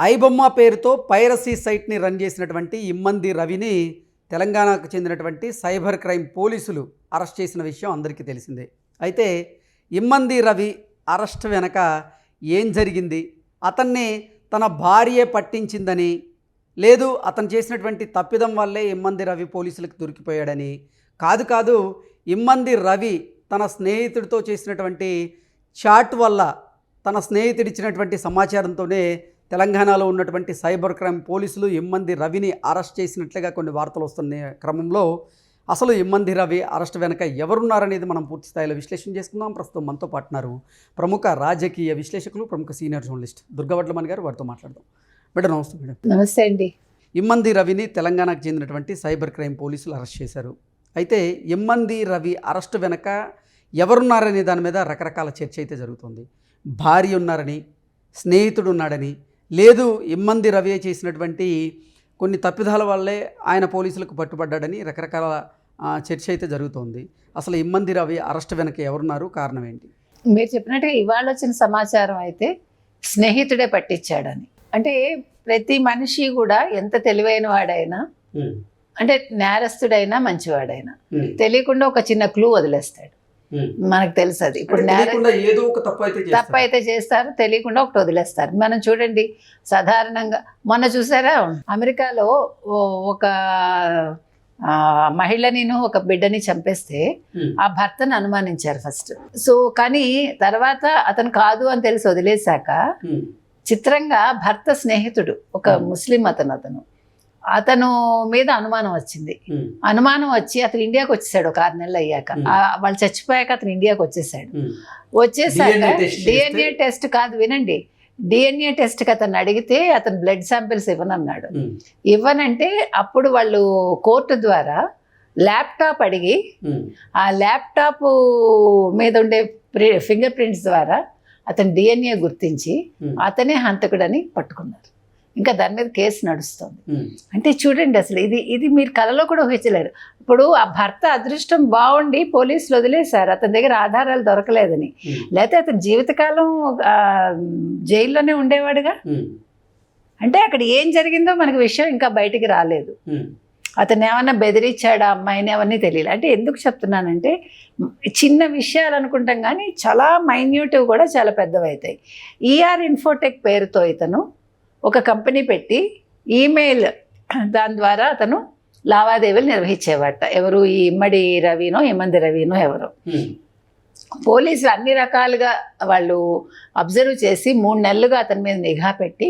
ఐబొమ్మ పేరుతో piracy సైట్ని run చేసినటువంటి ఇమ్మంది రవిని తెలంగాణకు చెందినటువంటి సైబర్ క్రైమ్ పోలీసులు అరెస్ట్ చేసిన విషయం అందరికీ తెలిసిందే. అయితే ఇమ్మంది రవి అరెస్ట్ వెనక ఏం జరిగింది? అతన్ని తన భార్యే పట్టించిందని లేదు అతను చేసినటువంటి తప్పిదం వల్లే ఇమ్మంది రవి పోలీసులకు దొరికిపోయాడని కాదు కాదు ఇమ్మంది రవి తన స్నేహితుడితో చేసినటువంటి చాట్ వల్ల తన స్నేహితుడిచ్చినటువంటి సమాచారంతోనే తెలంగాణలో ఉన్నటువంటి సైబర్ క్రైమ్ పోలీసులు ఇమ్మంది రవిని అరెస్ట్ చేసినట్లుగా కొన్ని వార్తలు వస్తున్న క్రమంలో అసలు ఇమ్మంది రవి అరెస్ట్ వెనక ఎవరున్నారనేది మనం పూర్తి స్థాయిలో విశ్లేషణ చేసుకుందాం. ప్రస్తుతం మనతో పాటున్నారు ప్రముఖ రాజకీయ విశ్లేషకులు ప్రముఖ సీనియర్ జర్నలిస్ట్ దుర్గవడ్లమణి గారు. వారితో మాట్లాడదాం. మేడం నమస్తే మేడం. నమస్తే అండి. ఇమ్మంది రవిని తెలంగాణకు చెందినటువంటి సైబర్ క్రైమ్ పోలీసులు అరెస్ట్ చేశారు. అయితే ఇమ్మంది రవి అరెస్ట్ వెనక ఎవరున్నారనే దాని మీద రకరకాల చర్చ అయితే జరుగుతుంది. భార్య ఉన్నారని స్నేహితుడు ఉన్నాడని లేదు ఇమ్మంది రవి చేసినటువంటి కొన్ని తప్పిదాల వల్లే ఆయన పోలీసులకు పట్టుబడ్డాడని రకరకాల చర్చ అయితే జరుగుతోంది. అసలు ఇమ్మంది రవి అరెస్ట్ వెనక ఎవరున్నారు? కారణం ఏంటి? మీరు చెప్పినట్టుగా ఇవాళ వచ్చిన సమాచారం అయితే స్నేహితుడే పట్టించాడని. అంటే ప్రతి మనిషి కూడా ఎంత తెలివైన వాడైనా అంటే నేరస్తుడైనా మంచివాడైనా తెలియకుండా ఒక చిన్న క్లూ వదిలేస్తాడు. మనకు తెలుసు అది ఇప్పుడు ఏదో ఒక తప్పు అయితే తప్పు చేస్తారు. అయితే చేస్తారు తెలియకుండా ఒకటి వదిలేస్తారు. మనం చూడండి సాధారణంగా మొన్న చూసారా? అమెరికాలో ఒక ఆ, మహిళనిను ఒక బిడ్డని చంపేస్తే ఉమ్, ఆ భర్తను అనుమానించారు ఫస్ట్. సో కానీ తర్వాత అతను కాదు అని తెలిసి వదిలేశాక ఉమ్, చిత్రంగా భర్త స్నేహితుడు ఒక Hmm. ముస్లిం అతను అతను. అతను మీద అనుమానం వచ్చింది. అనుమానం వచ్చి అతను ఇండియాకి వచ్చేసాడు ఒక ఆరు నెలలు అయ్యాక. వాళ్ళు చచ్చిపోయాక అతను ఇండియాకి వచ్చేసాడు. వచ్చేసాక డిఎన్ఏ టెస్ట్ కాదు వినండి. డిఎన్ఏ టెస్ట్కి అతను అడిగితే అతను బ్లడ్ శాంపిల్స్ ఇవ్వనన్నాడు. ఇవ్వనంటే అప్పుడు వాళ్ళు కోర్టు ద్వారా ల్యాప్టాప్ అడిగి. ఆ ల్యాప్టాప్ మీద ఉండే ఫింగర్ ప్రింట్స్ ద్వారా అతను డిఎన్ఏ గుర్తించి. అతనే హంతకుడని పట్టుకున్నారు. ఇంకా దాని మీద కేసు నడుస్తుంది. అంటే చూడండి అసలు ఇది ఇది మీరు కలలో కూడా ఊహించలేరు. ఇప్పుడు ఆ భర్త అదృష్టం బాగుండి పోలీసులు వదిలేశారు. అతని దగ్గర ఆధారాలు దొరకలేదని. లేకపోతే అతను జీవితకాలం ఆ, జైల్లోనే ఉండేవాడుగా? అంటే అక్కడ ఏం జరిగిందో మనకు విషయం ఇంకా బయటికి రాలేదు. అతను ఏమన్నా బెదిరించాడా అమ్మాయిని అవన్నీ తెలియదు అంటే ఎందుకు చెప్తున్నానంటే చిన్న విషయాలు అనుకుంటాం కానీ చాలా మైన్యూటివ్ కూడా చాలా పెద్దవవుతాయి ఈఆర్ ఇన్ఫోటెక్ పేరుతో ఇతను ఒక కంపెనీ పెట్టి ఈమెయిల్ దాని ద్వారా అతను లావాదేవీలు నిర్వహించేవాట. ఎవరు? ఈ ఇమ్మడి రవినో ఇమ్మంది రవినో ఎవరు. పోలీసులు అన్ని రకాలుగా వాళ్ళు అబ్జర్వ్ చేసి మూడు నెలలుగా అతని మీద నిఘా పెట్టి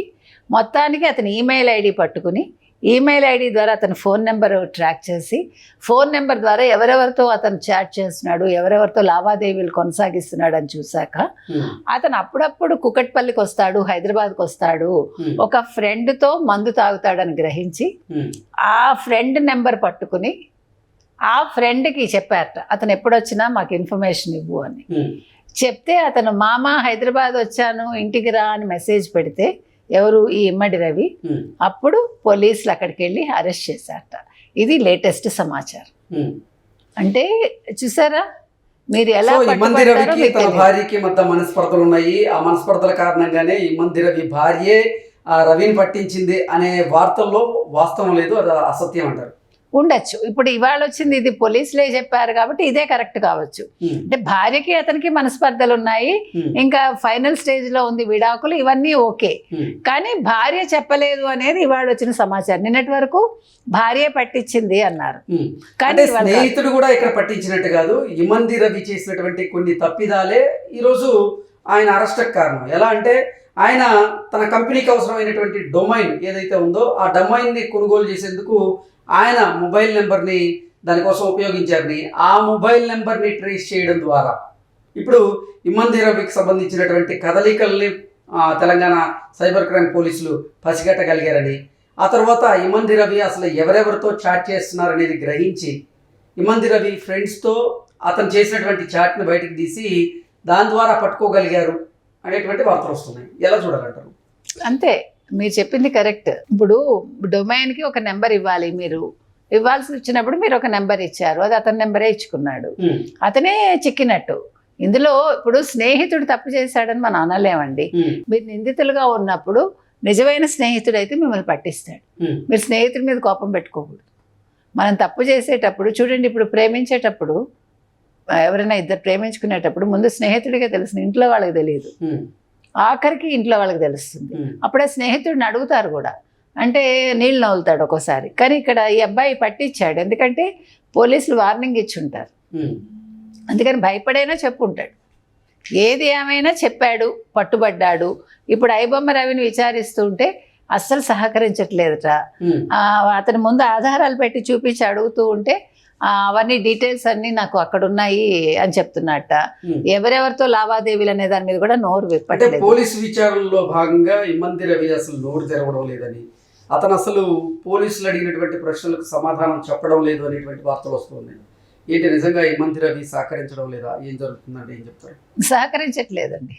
మొత్తానికి అతని ఈమెయిల్ ఐడి పట్టుకుని ఈమెయిల్ ఐడి ద్వారా అతని ఫోన్ నెంబర్ ట్రాక్ చేసి ఫోన్ నెంబర్ ద్వారా ఎవరెవరితో అతను చాట్ చేస్తున్నాడు ఎవరెవరితో లావాదేవీలు కొనసాగిస్తున్నాడు అని చూశాక ఉమ్, అతను అప్పుడప్పుడు కుకట్పల్లికి వస్తాడు హైదరాబాద్కి వస్తాడు ఉమ్, ఒక ఫ్రెండ్తో మందు తాగుతాడని గ్రహించి ఉమ్, ఆ ఫ్రెండ్ నెంబర్ పట్టుకుని ఆ ఫ్రెండ్కి చెప్పారట అతను ఎప్పుడొచ్చినా మాకు ఇన్ఫర్మేషన్ ఇవ్వు అని. చెప్తే అతను మామ హైదరాబాద్ వచ్చాను ఇంటికి రా అని మెసేజ్ పెడితే ఎవరు ఈ ఇమ్మడి రవి? అప్పుడు పోలీసులు అక్కడికి వెళ్ళి అరెస్ట్ చేశారట. ఇది లేటెస్ట్ సమాచారం. అంటే చూసారా? మీరు ఎలా తన. భార్యకి మధ్య మనస్పర్ధలు ఉన్నాయి. ఆ మనస్పర్ధల కారణంగానే ఈ మంది రవి భార్యే ఆ రవిని పట్టించింది అనే వార్తల్లో వాస్తవం లేదు. అది అసత్యం అంటారు. ఉండొచ్చు. ఇప్పుడు ఇవాళ వచ్చింది ఇది పోలీసులే చెప్పారు కాబట్టి ఇదే కరెక్ట్ కావచ్చు. అంటే భార్యకి అతనికి మనస్పర్ధలు ఉన్నాయి. ఇంకా ఫైనల్ స్టేజ్లో ఉంది విడాకులు ఇవన్నీ ఓకే. కానీ భార్య చెప్పలేదు అనేది ఇవాళ వచ్చిన సమాచారం. నిన్నటి వరకు భార్య పట్టించింది అన్నారు. కానీ. స్నేహితుడు కూడా ఇక్కడ పట్టించినట్టు కాదు. ఇమంది రవి చేసినటువంటి కొన్ని తప్పిదాలే ఈరోజు ఆయన అరెస్ట్కి కారణం. ఎలా అంటే ఆయన తన కంపెనీకి అవసరమైనటువంటి డొమైన్ ఏదైతే ఉందో ఆ డొమైన్ని కొనుగోలు చేసేందుకు ఆయన మొబైల్ నెంబర్ని దానికోసం ఉపయోగించారని ఆ మొబైల్ నెంబర్ని ట్రేస్ చేయడం ద్వారా. ఇప్పుడు ఇమ్మంది రవికి సంబంధించినటువంటి కదలికల్ని తెలంగాణ సైబర్ క్రైమ్ పోలీసులు పసిగట్టగలిగారని ఆ తర్వాత ఇమంది రవి అసలు ఎవరెవరితో చాట్ చేస్తున్నారనేది గ్రహించి ఇమంది రవి ఫ్రెండ్స్తో అతను చేసినటువంటి చాట్ని బయటకు తీసి దాని ద్వారా పట్టుకోగలిగారు అనేటువంటి వార్తలు వస్తున్నాయి. ఎలా చూడాలంటారు? అంతే. మీరు చెప్పింది కరెక్ట్. ఇప్పుడు డొమైన్కి ఒక నెంబర్ ఇవ్వాలి మీరు. ఇవ్వాల్సి వచ్చినప్పుడు మీరు ఒక నెంబర్ ఇచ్చారు. అది అతని నెంబరే ఇచ్చుకున్నాడు. అతనే చిక్కినట్టు. ఇందులో ఇప్పుడు స్నేహితుడు తప్పు చేశాడని మనం అనలేమండి. మీరు నిందితులుగా ఉన్నప్పుడు నిజమైన స్నేహితుడైతే మిమ్మల్ని పట్టిస్తాడు. మీరు స్నేహితుడి మీద కోపం పెట్టుకోకూడదు. మనం తప్పు చేసేటప్పుడు చూడండి ఇప్పుడు ప్రేమించేటప్పుడు ఎవరైనా ఇద్దరు ప్రేమించుకునేటప్పుడు ముందు స్నేహితుడిగా తెలుస్తుంది. ఇంట్లో వాళ్ళకి తెలియదు. ఆఖరికి ఇంట్లో వాళ్ళకి తెలుస్తుంది. అప్పుడే స్నేహితుడిని అడుగుతారు కూడా. అంటే నీళ్ళు నవ్వులుతాడు ఒక్కోసారి. కానీ ఇక్కడ ఈ అబ్బాయి పట్టించాడు. ఎందుకంటే పోలీసులు వార్నింగ్ ఇచ్చి ఉంటారు అందుకని భయపడైనా చెప్పుంటాడు. ఏది ఏమైనా చెప్పాడు పట్టుబడ్డాడు. ఇప్పుడు ఐబొమ్మ రవిని విచారిస్తుంటే అస్సలు సహకరించట్లేదట అతని ముందు ఆధారాలు పెట్టి చూపించి అడుగుతూ ఉంటే అవన్నీ డీటెయిల్స్ అన్నీ నాకు అక్కడ ఉన్నాయి అని చెప్తున్నట్ట. ఉమ్. ఎవరెవరితో లావాదేవీలు అనే దాని మీద కూడా నోరు విప్పట్లేదు. పోలీసు విచారణలో భాగంగా ఇమ్మంది రవి అసలు నోరు తెరవడం లేదని అతను అసలు పోలీసులు అడిగినటువంటి ప్రశ్నలకు సమాధానం చెప్పడం లేదు అనేటువంటి వార్తలు వస్తున్నాయి. ఏంటి నిజంగా ఇమ్మంది రవి సహకరించడం లేదా? ఏం జరుగుతుందంటే ఏం చెప్తారు? సహకరించట్లేదండి.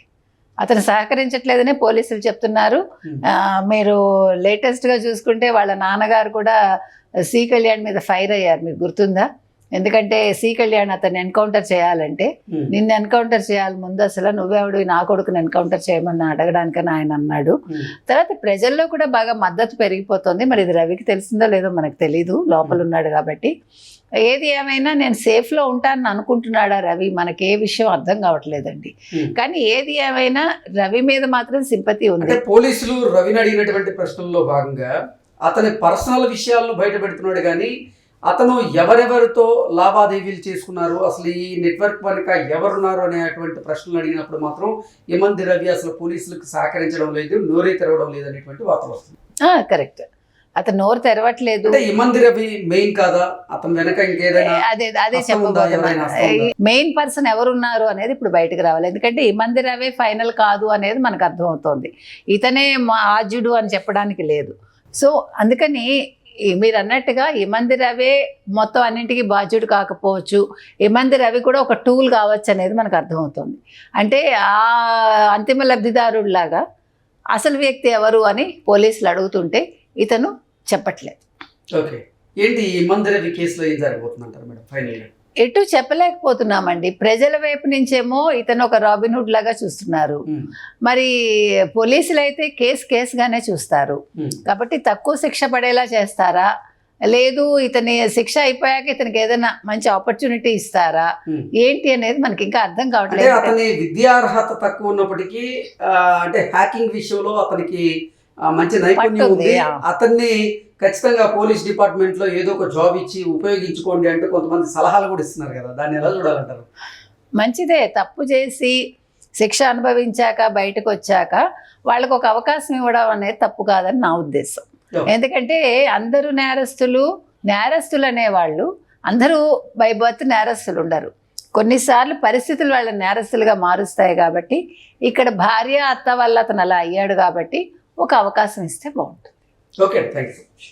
అతను సహకరించట్లేదనే పోలీసులు చెప్తున్నారు. ఆ, మీరు లేటెస్ట్గా చూసుకుంటే వాళ్ళ నాన్నగారు కూడా సి కళ్యాణ్ మీద ఫైర్ అయ్యారు మీకు గుర్తుందా? ఎందుకంటే సి కళ్యాణ్ అతన్ని ఎన్కౌంటర్ చేయాలంటే ఉమ్, నిన్ను ఎన్కౌంటర్ చేయాలి ముందు అసలు నువ్వెవడు? నా కొడుకుని ఎన్కౌంటర్ చేయమని అడగడానికని ఆయన అన్నాడు. ఉమ్, తర్వాత ప్రజల్లో కూడా బాగా మద్దతు పెరిగిపోతుంది. మరి ఇది రవికి తెలిసిందో లేదో మనకు తెలీదు లోపల ఉన్నాడు కాబట్టి. ఏది ఏమైనా నేను సేఫ్లో ఉంటానని అనుకుంటున్నాడా రవి? మనకి ఏ విషయం అర్థం కావట్లేదండి. కానీ ఏది ఏమైనా రవి మీద మాత్రం సింపతి ఉంది. పోలీసులు రవిని అడిగినటువంటి ప్రశ్నల్లో భాగంగా అతని పర్సనల్ విషయాలను బయట పెడుతున్నాడు కానీ అతను ఎవరెవరితో లావాదేవీలు చేసుకున్నారు అసలు ఈ నెట్వర్క్ వెనుక ఎవరున్నారు అనేటువంటి ప్రశ్నలు అడిగినప్పుడు మాత్రం ఇమంది రవి అసలు పోలీసులకు సహకరించడం లేదు నోరే తెరవడం లేదు అనేటువంటి వార్తలు వస్తుంది కరెక్ట్. అతను నోరు తెరవట్లేదు. అంటే ఇమంది రవి మెయిన్ కాదా? అతని వెనక ఇంకేదైనా అదే అదే మెయిన్ పర్సన్ ఎవరున్నారు అనేది ఇప్పుడు బయటకు రావాలి. ఎందుకంటే ఈ మంది రవే ఫైనల్ కాదు అనేది మనకు అర్థమవుతోంది. ఇతనే మా ఆద్యుడు అని చెప్పడానికి లేదు. సో అందుకని మీరు అన్నట్టుగా ఇమంది మంది రవే మొత్తం అన్నింటికి బాధ్యుడు కాకపోవచ్చు. ఇమంది మంది రవి కూడా ఒక టూల్ కావచ్చు అనేది మనకు అర్థమవుతుంది. అంటే ఆ అంతిమ లబ్ధిదారుడిలాగా అసలు వ్యక్తి ఎవరు అని పోలీసులు అడుగుతుంటే ఇతను చెప్పట్లేదు. ఓకే. ఏంటి ఈ మందిరవి కేసులో ఏం జరగబోతుంది అంటారు మేడం? ఫైనల్గా. ఎటు చెప్పలేకపోతున్నామండి. ప్రజల వైపు నుంచేమో ఇతను ఒక రాబిన్హుడ్ లాగా చూస్తున్నారు. మరి పోలీసులు అయితే కేసు కేసుగానే చూస్తారు. కాబట్టి తక్కువ శిక్ష పడేలా చేస్తారా? లేదు ఇతని శిక్ష అయిపోయాక ఇతనికి ఏదైనా మంచి ఆపర్చునిటీ ఇస్తారా? ఏంటి అనేది మనకి ఇంకా అర్థం కావట్లేదు. అతని విద్యార్హత తక్కువ ఉన్నప్పటికీ అంటే హ్యాకింగ్ విషయంలో అతనికి మంచి నైపుణ్యం ఉంది. అతన్ని ఖచ్చితంగా పోలీస్ డిపార్ట్మెంట్లో ఏదో ఒక జాబ్ ఇచ్చి ఉపయోగించుకోండి అంటే కొంతమంది సలహాలు కూడా ఇస్తున్నారు కదా. దాన్ని ఎలా చూడాలంటారు? మంచిదే. తప్పు చేసి శిక్ష అనుభవించాక బయటకు వచ్చాక వాళ్ళకు ఒక అవకాశం ఇవ్వడం అనేది తప్పు కాదని నా ఉద్దేశం. ఎందుకంటే అందరూ నేరస్తులు నేరస్తులు అనేవాళ్ళు అందరూ బై బర్త్ నేరస్తులు ఉండరు. కొన్నిసార్లు పరిస్థితులు వాళ్ళని నేరస్తులుగా మారుస్తాయి కాబట్టి ఇక్కడ భార్య అత్త వల్ల అతను అలా అయ్యాడు కాబట్టి ఒక అవకాశం ఇస్తే బాగుంటుంది. Okay thank you